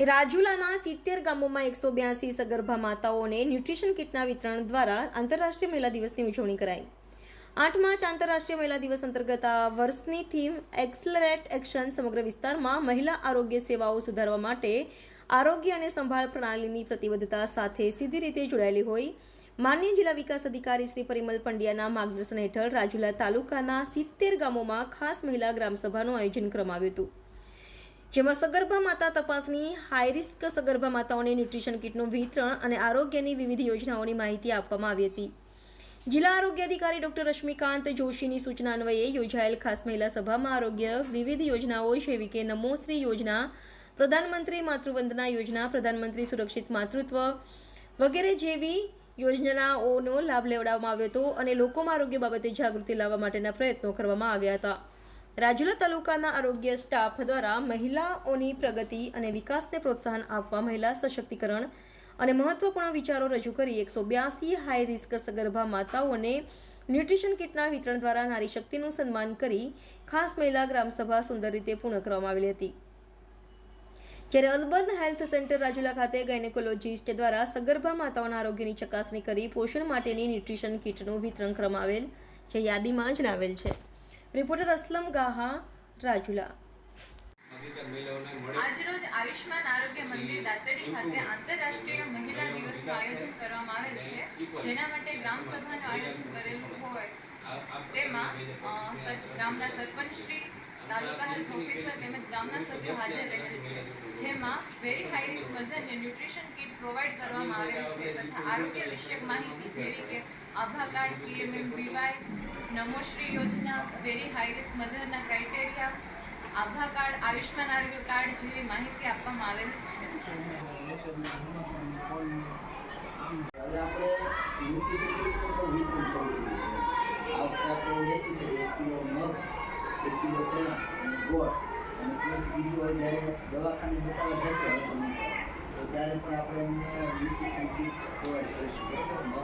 રાજુલાના સિત્તેર ગામોમાં એકસો બ્યાસી સગર્ભા માતાઓને ન્યુટ્રિશન કિટના વિતરણ દ્વારા આંતરરાષ્ટ્રીય મહિલા દિવસની ઉજવણી કરાઈ. આઠ માર્ચ આંતરરાષ્ટ્રીય મહિલા દિવસ અંતર્ગત આ વર્ષની થીમ એક્સલરેટ એક્શન સમગ્ર વિસ્તારમાં મહિલા આરોગ્ય સેવાઓ સુધારવા માટે આરોગ્ય અને સંભાળ પ્રણાલીની પ્રતિબદ્ધતા સાથે સીધી રીતે જોડાયેલી હોય માન્ય જિલ્લા વિકાસ અધિકારી શ્રી પરિમલ પંડ્યાના માર્ગદર્શન હેઠળ રાજુલા તાલુકાના સિત્તેર ગામોમાં ખાસ મહિલા ગ્રામસભાનું આયોજન કરવામાં આવ્યું હતું. જેમાં સગર્ભા માતા તપાસની હાઈ રિસ્ક સગર્ભા માતાઓને ન્યુટ્રિશન કિટનું વિતરણ અને આરોગ્યની વિવિધ યોજનાઓની માહિતી આપવામાં આવી હતી. જિલ્લા આરોગ્ય અધિકારી ડોક્ટર રશ્મિકાંત જોશીની સૂચના અન્વયે યોજાયેલ ખાસ મહિલા સભામાં આરોગ્ય વિવિધ યોજનાઓ જેવી કે નમોશ્રી યોજના, પ્રધાનમંત્રી માતૃવંદના યોજના, પ્રધાનમંત્રી સુરક્ષિત માતૃત્વ વગેરે જેવી યોજનાઓનો લાભ લેવડાવવામાં આવ્યો હતો અને લોકોમાં આરોગ્ય બાબતે જાગૃતિ લાવવા માટેના પ્રયત્નો કરવામાં આવ્યા હતા. રાજુલા તાલુકાના આરોગ્ય સ્ટાફ દ્વારા મહિલાઓની પ્રગતિ અને વિકાસને પ્રોત્સાહન આપવા મહિલા સશક્તિકરણ અને મહત્વપૂર્ણ વિચારો રજૂ કરી એકસો બ્યાસી હાઈ રિસ્ક સગર્ભા માતાઓને ન્યુટ્રિશન કિટના વિતરણ દ્વારા નારી શક્તિનું સન્માન કરી ખાસ મહિલા ગ્રામસભા સુંદર રીતે પૂર્ણ કરવામાં આવેલી હતી. જ્યારે અલબદ હેલ્થ સેન્ટર રાજુલા ખાતે ગાયનેકોલોજીસ્ટ દ્વારા સગર્ભા માતાઓના આરોગ્યની ચકાસણી કરી પોષણ માટેની ન્યુટ્રિશન કિટનું વિતરણ કરવામાં આવેલ, જે યાદીમાં જણાવેલ છે. રિપોર્ટર અસલમ ગાહા, રાજુલા. આજરોજ આયુષ્માન આરોગ્ય મંદિર દાતડી ખાતે આંતરરાષ્ટ્રીય મહિલા દિવસનું આયોજન કરવામાં આવેલ છે, જેના માટે ગ્રામ સભાનું આયોજન કરેલું હોય. તેમાં ગામના સરપંચશ્રી તાલુકા હેલ્થ ઓફિસર તેમજ ગામના સભ્યો હાજર રહેલ છે, જેમાં વેરી હાઈ રિસ્ક મધરને ન્યુટ્રિશન કિટ પ્રોવાઈડ કરવામાં આવેલ છે, તથા આરોગ્ય વિષયક માહિતી જેવી કે આભા કાર્ડ, પીએમએમ બીવાય નમોશ્રી યોજના વેરી હાઈ રિસ્ક મધરના ક્રાઇટેરિયા આભા કાર્ડ, આયુષ્માન આરોગ્ય કાર્ડ જેવી માહિતી આપવામાં આવેલ છે. એક અને ગોળ દવાખાને બતાવવા જશે, તો ત્યારે પણ આપણે એમને ન્યુટ્રિશન કિટ પ્રોવાઈડ કરીશું બરાબર?